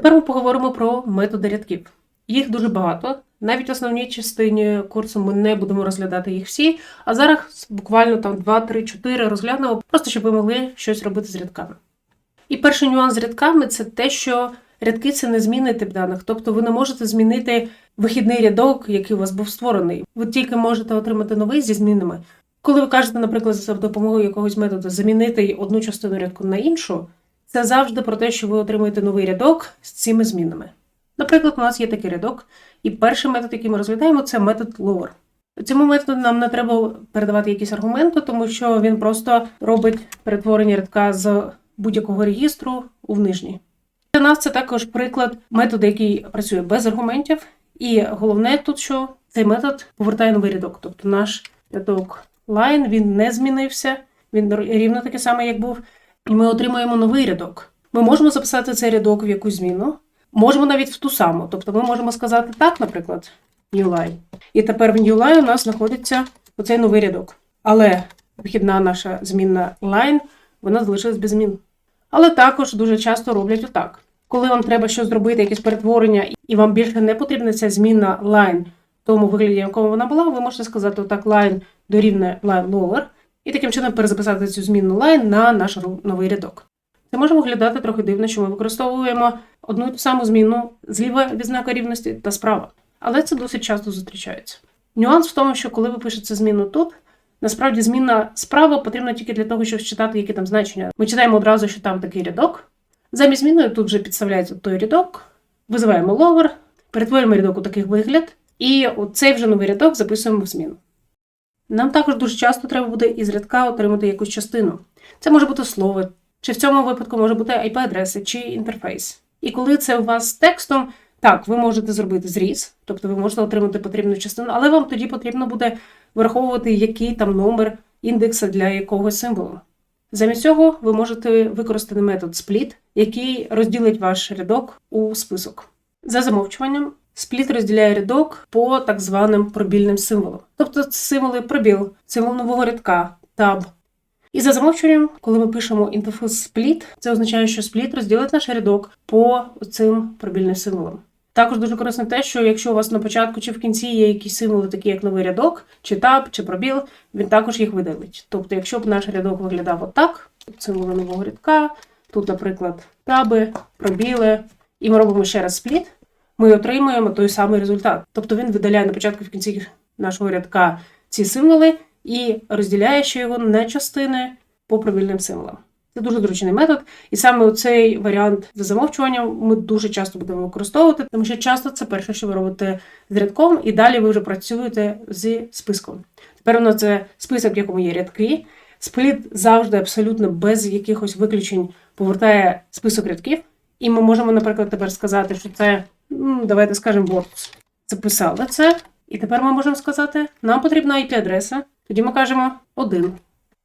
Тепер ми поговоримо про методи рядків. Їх дуже багато. Навіть в основній частині курсу ми не будемо розглядати їх всі, а зараз буквально там 2, 3, 4 розглянемо, просто щоб ви могли щось робити з рядками. І перший нюанс з рядками це те, що рядки це не змінний тип даних, тобто ви не можете змінити вихідний рядок, який у вас був створений. Ви тільки можете отримати новий зі змінами. Коли ви кажете, наприклад, за допомогою якогось методу замінити одну частину рядку на іншу, це завжди про те, що ви отримуєте новий рядок з цими змінами. Наприклад, у нас є такий рядок, і перший метод, який ми розглядаємо, це метод lower. Цьому методу нам не треба передавати якісь аргументи, тому що він просто робить перетворення рядка з будь-якого регістру у нижній. Для нас це також приклад методу, який працює без аргументів. І головне тут, що цей метод повертає новий рядок. Тобто наш рядок line він не змінився, він рівно такий самий, як був. І ми отримуємо новий рядок. Ми можемо записати цей рядок в якусь зміну, можемо навіть в ту саму. Тобто ми можемо сказати так, наприклад, new line. І тепер в new line у нас знаходиться оцей новий рядок. Але вхідна наша змінна line, вона залишилась без змін. Але також дуже часто роблять отак. Коли вам треба щось зробити, якесь перетворення, і вам більше не потрібна ця змінна line в тому вигляді, якому вона була, ви можете сказати отак line дорівнює line lower, і таким чином перезаписати цю змінну line на наш новий рядок. Це може виглядати трохи дивно, що ми використовуємо одну і ту саму зміну зліва від знака рівності та справа. Але це досить часто зустрічається. Нюанс в тому, що коли ви пишете зміну тут, насправді зміна справа потрібна тільки для того, щоб читати, які там значення. Ми читаємо одразу, що там такий рядок. Замість зміни тут вже підставляється той рядок, визиваємо ловер, перетворюємо рядок у такий вигляд, і цей вже новий рядок записуємо в зміну. Нам також дуже часто треба буде із рядка отримати якусь частину. Це може бути слово, чи в цьому випадку може бути IP-адреса чи інтерфейс. І коли це у вас з текстом, так, ви можете зробити зріз, тобто ви можете отримати потрібну частину, але вам тоді потрібно буде враховувати, який там номер індекса для якогось символу. Замість цього ви можете використати метод split, який розділить ваш рядок у список. За замовчуванням, спліт розділяє рядок по так званим пробільним символам. Тобто символи пробіл, символ нового рядка, таб. І за замовчуванням, коли ми пишемо interface split, це означає, що спліт розділить наш рядок по цим пробільним символам. Також дуже корисно те, що якщо у вас на початку чи в кінці є якісь символи, такі як новий рядок, чи таб, чи пробіл, він також їх видалить. Тобто, якщо б наш рядок виглядав отак, символи нового рядка, тут, наприклад, таби, пробіли, і ми робимо ще раз спліт, ми отримуємо той самий результат. Тобто він видаляє на початку в кінці нашого рядка ці символи і розділяє ще його на частини по пробільним символам. Це дуже зручний метод, і саме цей варіант за замовчуванням ми дуже часто будемо використовувати, тому що часто це перше, що ви робите з рядком, і далі ви вже працюєте зі списком. Тепер нас це список, в якому є рядки. Спліт завжди абсолютно без якихось виключень повертає список рядків. І ми можемо, наприклад, тепер сказати, що це, давайте скажемо, words. Записали це. І тепер ми можемо сказати, нам потрібна IP-адреса. Тоді ми кажемо 1.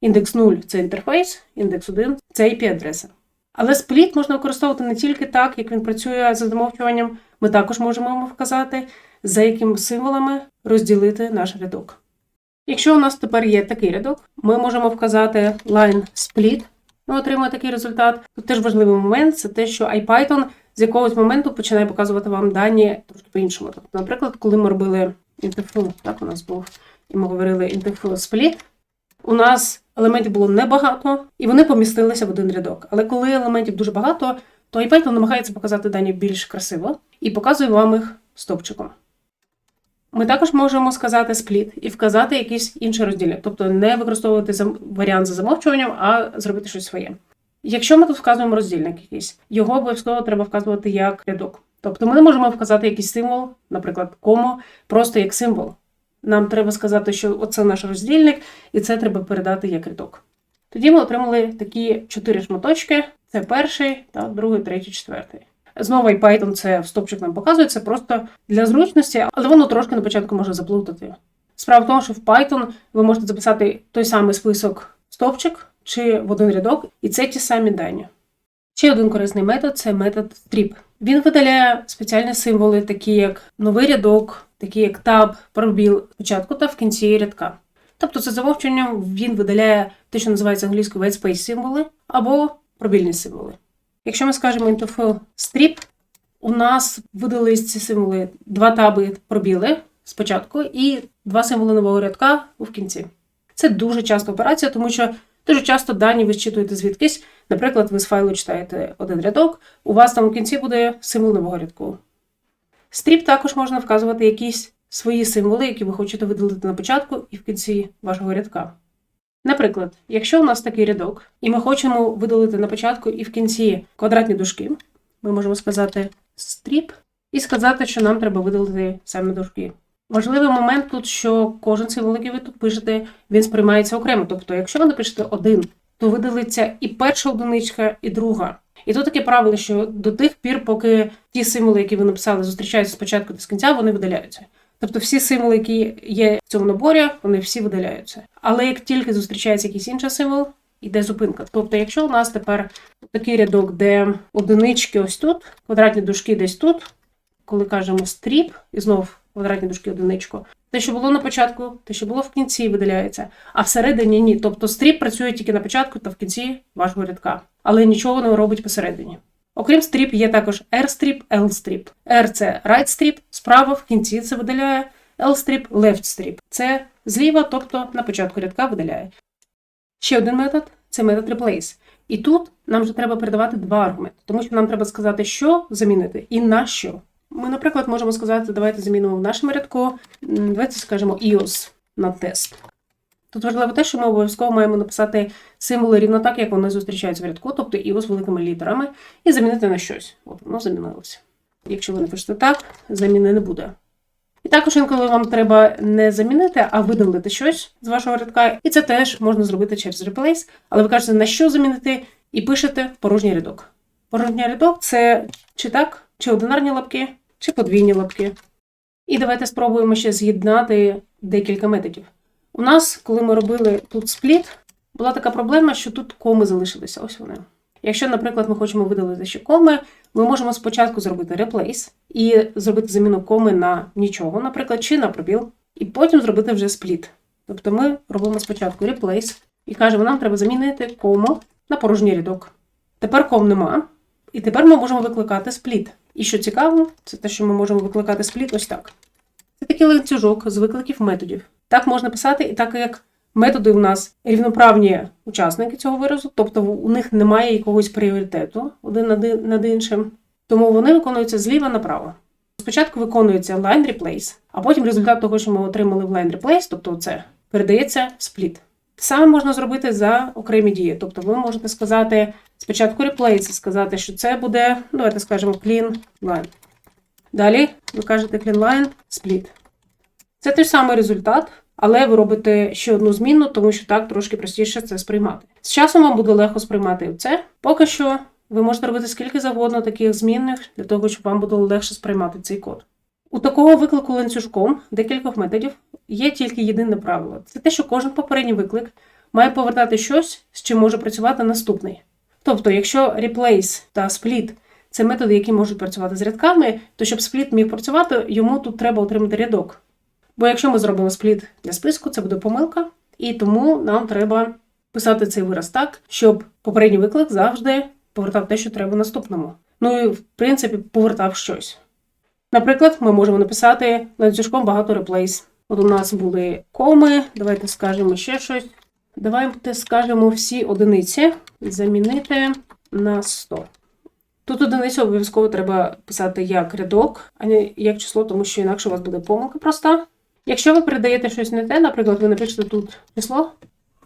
Індекс 0 це інтерфейс, індекс 1 це IP-адреса. Але спліт можна використовувати не тільки так, як він працює за замовчуванням, ми також можемо вказати, за якими символами розділити наш рядок. Якщо у нас тепер є такий рядок, ми можемо вказати line split, ми отримаємо такий результат. Тут теж важливий момент це те, що IPython з якогось моменту починає показувати вам дані трошки по-іншому. Тобто, наприклад, коли ми робили interflow, так у нас був, і ми говорили interflow split, у нас елементів було небагато, і вони помістилися в один рядок. Але коли елементів дуже багато, то IPython намагається показати дані більш красиво і показує вам їх стопчиком. Ми також можемо сказати split і вказати якийсь інший роздільник, тобто не використовувати варіант за замовчуванням, а зробити щось своє. Якщо ми тут вказуємо роздільник якийсь, його обов'язково треба вказувати як рядок. Тобто ми не можемо вказати якийсь символ, наприклад, кому, просто як символ. Нам треба сказати, що оце наш роздільник, і це треба передати як рядок. Тоді ми отримали такі чотири шматочки: це перший, так, другий, третій, четвертий. Знову і Python це в стопчик нам показує, це просто для зручності, але воно трошки на початку може заплутати. Справа в тому, що в Python ви можете записати той самий список стовпчик чи в один рядок, і це ті самі дані. Ще один корисний метод це метод strip. Він видаляє спеціальні символи, такі як новий рядок, такі як таб, пробіл спочатку та в кінці рядка. Тобто, за замовченням він видаляє те, що називається англійською white space символи або пробільні символи. Якщо ми скажемо interfile strip, у нас видались ці символи два таби пробіли спочатку і два символи нового рядка в кінці. Це дуже часто операція, тому що дуже часто дані ви зчитуєте звідкись. Наприклад, ви з файлу читаєте один рядок, у вас там у кінці буде символ нового рядку. Стріп також можна вказувати якісь свої символи, які ви хочете видалити на початку і в кінці вашого рядка. Наприклад, якщо у нас такий рядок, і ми хочемо видалити на початку і в кінці квадратні дужки, ми можемо сказати стріп і сказати, що нам треба видалити саме дужки. Важливий момент тут, що кожен символ, який ви тут пишете, він сприймається окремо. Тобто, якщо ви напишете один, то видалиться і перша одиничка, і друга. І тут таке правило, що до тих пір, поки ті символи, які ви написали, зустрічаються спочатку з кінця, вони видаляються. Тобто всі символи, які є в цьому наборі, вони всі видаляються. Але як тільки зустрічається якийсь інший символ, йде зупинка. Тобто, якщо у нас тепер такий рядок, де одинички ось тут, квадратні дужки десь тут, коли кажемо стріп, і знов квадратні дужки одиничку, те, що було на початку, те, що було в кінці, видаляється, а всередині ні. Тобто стріп працює тільки на початку та в кінці вашого рядка, але нічого не робить посередині. Окрім стріп, є також R-стріп, L-стріп. R – це right стріп, справа в кінці це видаляє, L-стріп – left стріп. Це зліва, тобто на початку рядка видаляє. Ще один метод це метод replace. І тут нам вже треба передавати два аргументи, тому що нам треба сказати, що замінити і на що. Ми, наприклад, можемо сказати, давайте замінимо в нашому рядку, давайте скажемо EOS на тест. Тут важливо те, що ми обов'язково маємо написати символи рівно так, як вони зустрічаються в рядку, тобто EOS великими літерами, і замінити на щось. От воно замінилося. Якщо ви напишете так, заміни не буде. І також інколи вам треба не замінити, а видалити щось з вашого рядка. І це теж можна зробити через replace, але ви кажете, на що замінити, і пишете порожній рядок. Порожній рядок це чи так, чи одинарні лапки, чи подвійні лапки. І давайте спробуємо ще з'єднати декілька методів. У нас, коли ми робили тут спліт, була така проблема, що тут коми залишилися. Ось вони. Якщо, наприклад, ми хочемо видалити ще коми, ми можемо спочатку зробити replace і зробити заміну коми на нічого, наприклад, чи на пробіл, і потім зробити вже спліт. Тобто ми робимо спочатку replace і кажемо, нам треба замінити кому на порожній рядок. Тепер ком нема, і тепер ми можемо викликати спліт. І що цікаво, це те, що ми можемо викликати спліт ось так. Це такий ланцюжок з викликів методів. Так можна писати, і так як методи у нас рівноправні учасники цього виразу, тобто у них немає якогось пріоритету один над, іншим, тому вони виконуються зліва направо. Спочатку виконується line replace, а потім результат того, що ми отримали в line replace, тобто це передається в спліт. Те саме можна зробити за окремі дії. Тобто ви можете сказати спочатку replace, сказати, що це буде, давайте скажемо, clean line. Далі ви кажете clean line, split. Це той самий результат, але ви робите ще одну зміну, тому що так трошки простіше це сприймати. З часом вам буде легко сприймати це. Поки що ви можете робити скільки завгодно таких змінних для того, щоб вам було легше сприймати цей код. У такого виклику ланцюжком декількох методів є тільки єдине правило: це те, що кожен попередній виклик має повертати щось, з чим може працювати наступний. Тобто, якщо replace та split – це методи, які можуть працювати з рядками, то щоб спліт міг працювати, йому тут треба отримати рядок. Бо якщо ми зробимо спліт для списку, це буде помилка, і тому нам треба писати цей вираз так, щоб попередній виклик завжди повертав те, що треба наступному. Ну і в принципі повертав щось. Наприклад, ми можемо написати ланцюжком багато replace. От у нас були коми, давайте скажемо ще щось. Давайте скажемо всі одиниці замінити на 100. Тут одиницю обов'язково треба писати як рядок, а не як число, тому що інакше у вас буде помилка проста. Якщо ви передаєте щось не те, наприклад, ви напишете тут число,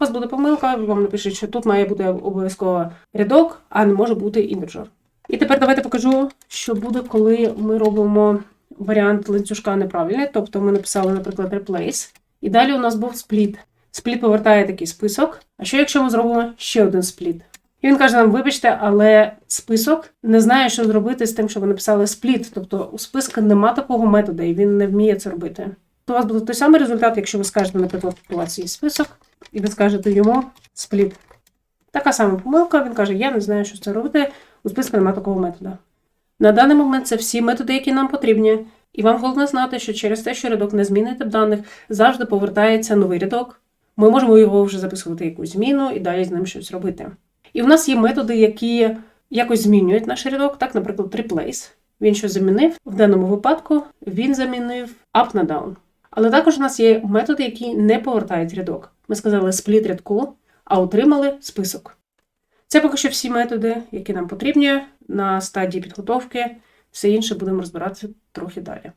у вас буде помилка, вам напишуть, що тут має бути обов'язково рядок, а не може бути інтеджер. І тепер давайте покажу, що буде, коли ми робимо варіант ланцюжка неправильний. Тобто ми написали, наприклад, replace, і далі у нас був спліт. Спліт повертає такий список. А що якщо ми зробимо ще один спліт? І він каже нам, вибачте, але список не знає, що зробити з тим, що ви написали спліт. Тобто у списка нема такого методу, і він не вміє це робити. У вас буде той самий результат, якщо ви скажете, наприклад, у вас є список, і ви скажете йому спліт. Така сама помилка, він каже, я не знаю, що це робити, у списку немає такого методу. На даний момент це всі методи, які нам потрібні. І вам головне знати, що через те, що рядок не змінить тип даних, завжди повертається новий рядок. Ми можемо його вже записувати якусь зміну і далі з ним щось робити. І в нас є методи, які якось змінюють наш рядок, так, наприклад, replace. він щось замінив. В даному випадку він замінив up на down. Але також у нас є методи, які не повертають рядок. Ми сказали спліт рядку, а отримали список. Це поки що всі методи, які нам потрібні на стадії підготовки. Все інше будемо розбиратися трохи далі.